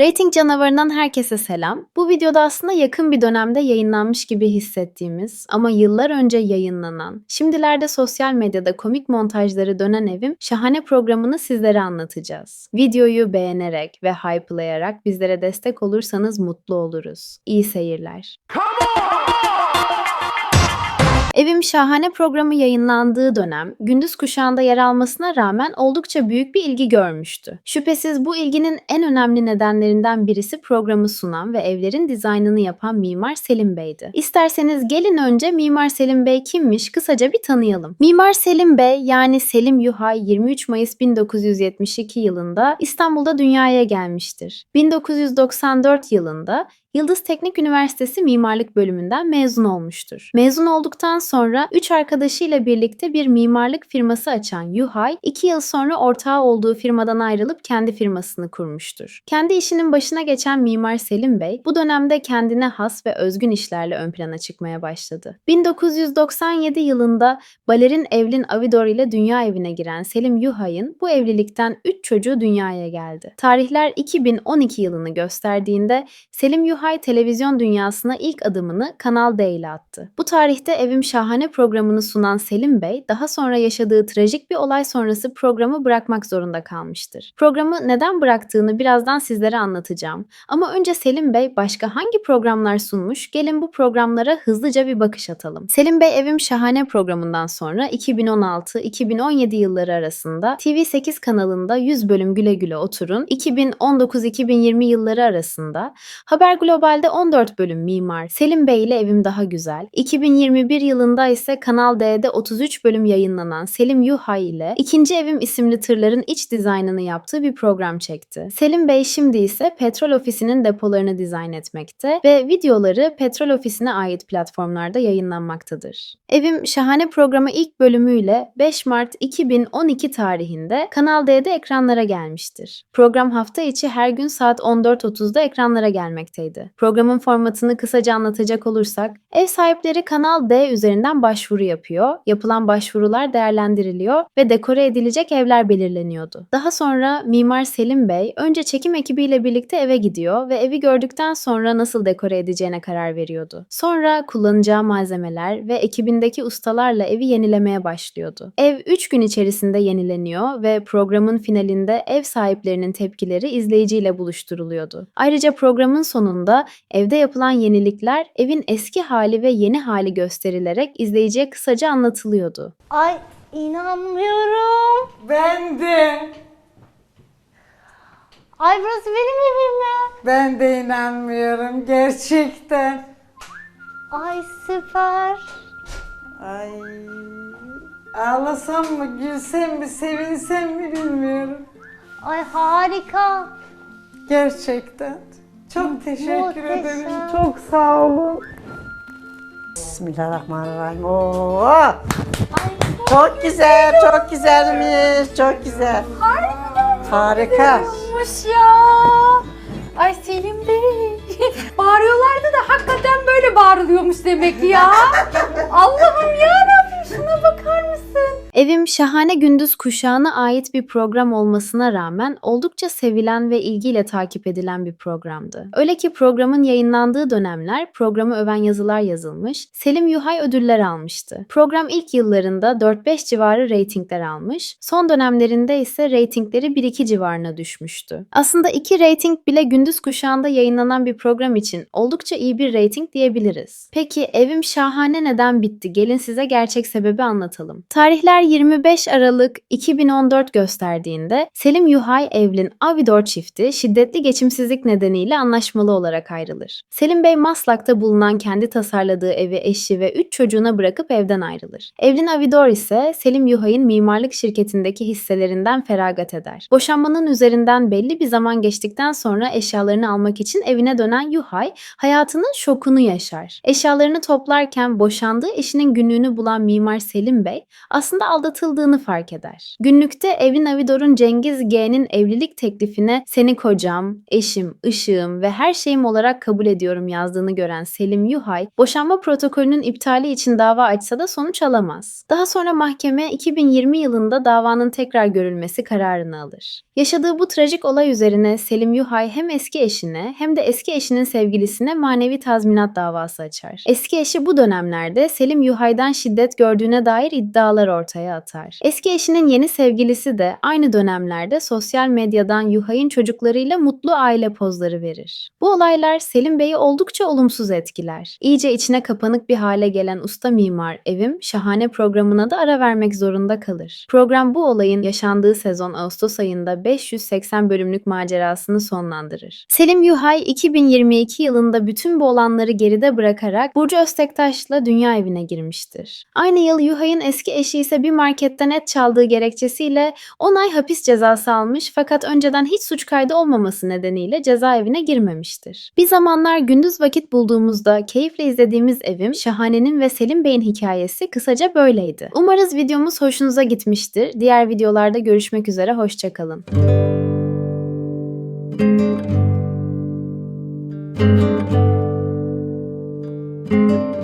Rating canavarından herkese selam. Bu videoda aslında yakın bir dönemde yayınlanmış gibi hissettiğimiz ama yıllar önce yayınlanan, şimdilerde sosyal medyada komik montajları dönen evim şahane programını sizlere anlatacağız. Videoyu beğenerek ve hype'layarak bizlere destek olursanız mutlu oluruz. İyi seyirler. Evim Şahane programı yayınlandığı dönem gündüz kuşağında yer almasına rağmen oldukça büyük bir ilgi görmüştü. Şüphesiz bu ilginin en önemli nedenlerinden birisi programı sunan ve evlerin dizaynını yapan Mimar Selim Bey'di. İsterseniz gelin önce Mimar Selim Bey kimmiş kısaca bir tanıyalım. Mimar Selim Bey yani Selim Yuhay 23 Mayıs 1972 yılında İstanbul'da dünyaya gelmiştir. 1994 yılında Yıldız Teknik Üniversitesi Mimarlık Bölümünden mezun olmuştur. Mezun olduktan sonra 3 arkadaşıyla birlikte bir mimarlık firması açan Yuhay, 2 yıl sonra ortağı olduğu firmadan ayrılıp kendi firmasını kurmuştur. Kendi işinin başına geçen Mimar Selim Bey, bu dönemde kendine has ve özgün işlerle ön plana çıkmaya başladı. 1997 yılında balerin Evlin Avidor ile dünya evine giren Selim Yuhay'ın bu evlilikten 3 çocuğu dünyaya geldi. Tarihler 2012 yılını gösterdiğinde Selim Yuhay televizyon dünyasına ilk adımını Kanal D ile attı. Bu tarihte Evim Şahane programını sunan Selim Bey, daha sonra yaşadığı trajik bir olay sonrası programı bırakmak zorunda kalmıştır. Programı neden bıraktığını birazdan sizlere anlatacağım. Ama önce Selim Bey başka hangi programlar sunmuş? Gelin bu programlara hızlıca bir bakış atalım. Selim Bey Evim Şahane programından sonra 2016-2017 yılları arasında TV8 kanalında 100 bölüm Güle Güle Oturun, 2019-2020 yılları arasında Haber Global'de 14 bölüm Mimar, Selim Bey ile Evim Daha Güzel, 2021 yılında ise Kanal D'de 33 bölüm yayınlanan Selim Yuhay ile İkinci Evim isimli tırların iç dizaynını yaptığı bir program çekti. Selim Bey şimdi ise petrol ofisinin depolarını dizayn etmekte ve videoları petrol ofisine ait platformlarda yayınlanmaktadır. Evim Şahane programı ilk bölümüyle 5 Mart 2012 tarihinde Kanal D'de ekranlara gelmiştir. Program hafta içi her gün saat 14.30'da ekranlara gelmekteydi. Programın formatını kısaca anlatacak olursak, ev sahipleri Kanal D üzerinden başvuru yapıyor, yapılan başvurular değerlendiriliyor ve dekore edilecek evler belirleniyordu. Daha sonra Mimar Selim Bey önce çekim ekibiyle birlikte eve gidiyor ve evi gördükten sonra nasıl dekore edeceğine karar veriyordu. Sonra kullanacağı malzemeler ve ekibindeki ustalarla evi yenilemeye başlıyordu. Ev 3 gün içerisinde yenileniyor ve programın finalinde ev sahiplerinin tepkileri izleyiciyle buluşturuluyordu. Ayrıca programın sonunda evde yapılan yenilikler evin eski hali ve yeni hali gösterilerek izleyiciye kısaca anlatılıyordu. Ay inanmıyorum. Ben de. Ay burası benim evim mi? Ben de inanmıyorum gerçekten. Ay süper. Ay. Ağlasam mı, gülsem mi, sevinsem mi bilmiyorum. Ay harika. Gerçekten. Çok teşekkür Muhteşem. ederim. Çok sağ olun. Bismillahirrahmanirrahim. Oo. Çok güzel, çok güzelmiş. Çok güzel. Harika. Olmuş ya. Ay Selim Bey. Bağırıyorlardı da hakikaten böyle bağırılıyormuş demek ya. Evim şahane gündüz kuşağına ait bir program olmasına rağmen oldukça sevilen ve ilgiyle takip edilen bir programdı. Öyle ki programın yayınlandığı dönemler programı öven yazılar yazılmış, Selim Yuhay ödüller almıştı. Program ilk yıllarında 4-5 civarı reytingler almış, son dönemlerinde ise reytingleri 1-2 civarına düşmüştü. Aslında iki reyting bile gündüz kuşağında yayınlanan bir program için oldukça iyi bir reyting diyebiliriz. Peki Evim Şahane neden bitti? Gelin size gerçek sebebi anlatalım. Tarihler 25 Aralık 2014 gösterdiğinde Selim Yuhay Evlin Avidor çifti şiddetli geçimsizlik nedeniyle anlaşmalı olarak ayrılır. Selim Bey Maslak'ta bulunan kendi tasarladığı evi eşi ve 3 çocuğuna bırakıp evden ayrılır. Evlin Avidor ise Selim Yuhay'ın mimarlık şirketindeki hisselerinden feragat eder. Boşanmanın üzerinden belli bir zaman geçtikten sonra eşyalarını almak için evine dönen Yuhay hayatının şokunu yaşar. Eşyalarını toplarken boşandığı eşinin günlüğünü bulan Mimar Selim Bey aslında aldatıldığını fark eder. Günlükte Evin Avidor'un Cengiz G'nin evlilik teklifine seni kocam, eşim, ışığım ve her şeyim olarak kabul ediyorum yazdığını gören Selim Yuhay, boşanma protokolünün iptali için dava açsa da sonuç alamaz. Daha sonra mahkeme 2020 yılında davanın tekrar görülmesi kararını alır. Yaşadığı bu trajik olay üzerine Selim Yuhay hem eski eşine hem de eski eşinin sevgilisine manevi tazminat davası açar. Eski eşi bu dönemlerde Selim Yuhay'dan şiddet gördüğüne dair iddialar ortaya atar. Eski eşinin yeni sevgilisi de aynı dönemlerde sosyal medyadan Yuhay'ın çocuklarıyla mutlu aile pozları verir. Bu olaylar Selim Bey'i oldukça olumsuz etkiler. İyice içine kapanık bir hale gelen usta mimar Evim şahane programına da ara vermek zorunda kalır. Program bu olayın yaşandığı sezon Ağustos ayında 580 bölümlük macerasını sonlandırır. Selim Yuhay 2022 yılında bütün bu olanları geride bırakarak Burcu Öztektaş'la dünya evine girmiştir. Aynı yıl Yuhay'ın eski eşi ise bir marketten et çaldığı gerekçesiyle 10 ay hapis cezası almış fakat önceden hiç suç kaydı olmaması nedeniyle cezaevine girmemiştir. Bir zamanlar gündüz vakit bulduğumuzda keyifle izlediğimiz evim Şahane'nin ve Selim Bey'in hikayesi kısaca böyleydi. Umarız videomuz hoşunuza gitmiştir. Diğer videolarda görüşmek üzere hoşçakalın. Müzik